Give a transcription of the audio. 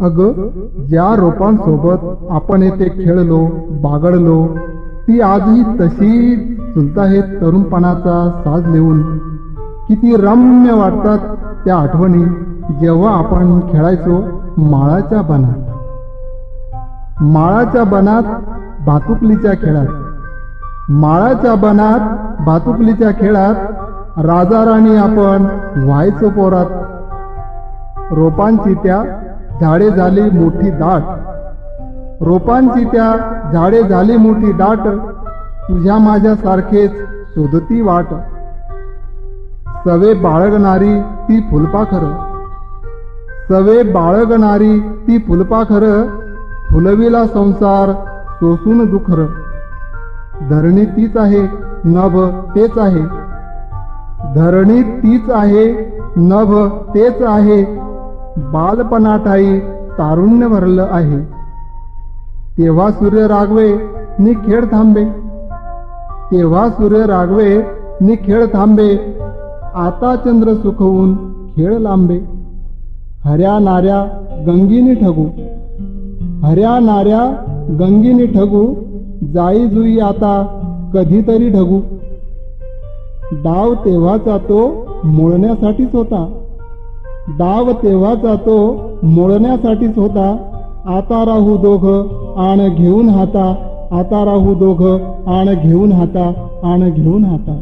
अग ज्या रोपांसोबत आपण येथे खेळलो बागडलो ती आजही तशी चुलताहेत तरुणपणाचा साज लिहून किती रम्य वाटतात त्या आठवणी जेव्हा आपण खेळायचो माळाच्या बनात. माळाच्या बनात भातुकलीच्या खेळात. माळाच्या बनात भातुकलीच्या खेळात राजा राणी आपण व्हायचो पोरात. रोपांची त्या झाडे झाली मोठी दाट. रोपांची त्या झाडे झाली मोठी दाट तुझ्या माझ्या सारखेच शोधती वाट. सवे बाळगणारी ती फुलपाखर. सवे बाळगणारी ती फुलपाखर फुलविला संसार सोसून दुखर. धरणी तीच आहे नभ तेच आहे. धरणी तीच आहे नभ तेच आहे बालपणाताई तारुण्य भरलं आहे. तेव्हा सूर्य रागवे नि खेळ थांबे. तेव्हा सूर्य रागवे नि खेळ थांबे. आता चंद्र सुखवून खेळ लांबे. हऱ्या नाऱ्या गंगीनी ठगू. हऱ्या नाऱ्या गंगीनी ठगू. जाई जुई आता कधीतरी ढगू. डाव तेव्हाचा तो मोळण्यासाठीच होता. डाव तेव्हाचा तो मोडण्यासाठीच होता. आता राहू दोघ आण घेऊन हाता. आता राहू दोघ आण घेऊन हाता आण घेऊन हाता.